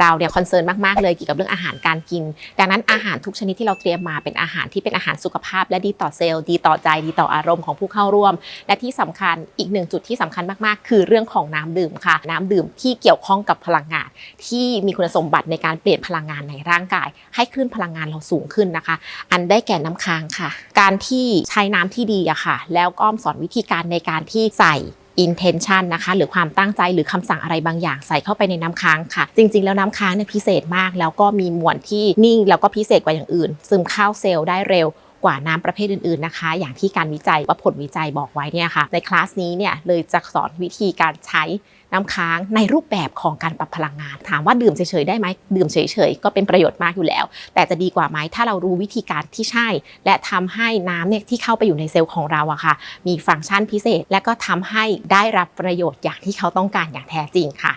เราเนี่ยคอนเซิร์นมากๆเลยเกี่ยวกับเรื่องอาหารการกิน ดังนั้นอาหารทุกชนิดที่เราเตรียมมาเป็นอาหารที่เป็นอาหารสุขภาพ และดีต่อเซลล์ดีต่อใจดีต่ออารมณ์ของผู้เข้าร่วม และที่สำคัญอีกหนึ่งจุดที่สำคัญมากๆ คือเรื่องของน้ำดื่มค่ะ น้ำดื่มที่เกี่ยวข้องกับพลังงาน ที่มีคุณสมบัติในการเปลี่ยนพลังงานในร่างกาย ให้คลื่นพลังงานเราสูงขึ้นนะคะ อันได้แก่น้ำค้างค่ะ การที่ใช้น้ำที่ดีอะค่ะ แล้วก็สอนวิธีการในการที่ใส่ intention นะคะหรือความตั้งใจหรือคำสั่งอะไรบางอย่างใส่เข้าไปในน้ำค้างค่ะ จริง ๆ แล้วน้ำค้างเนี่ยพิเศษมาก แล้วก็มีมวลที่นิ่งแล้วก็พิเศษกว่าอย่างอื่น ซึมเข้าเซลล์ได้เร็ว กว่าน้ำประเภทอื่นๆนะคะ อย่างที่การวิจัยว่าผลวิจัยบอกไว้เนี่ยค่ะในคลาสนี้เนี่ยเลยจะสอนวิธีการใช้น้ำค้างในรูปแบบของการปรับพลังงาน ถามว่าดื่มเฉยๆได้ไหมดื่มเฉยๆก็เป็นประโยชน์มากอยู่แล้ว แต่จะดีกว่าไหมถ้าเรารู้วิธีการที่ใช่ และทำให้น้ำเนี่ยที่เข้าไปอยู่ในเซลล์ของเราอะค่ะ มีฟังก์ชันพิเศษ และก็ทำให้ได้รับประโยชน์อย่างที่เขาต้องการอย่างแท้จริงค่ะ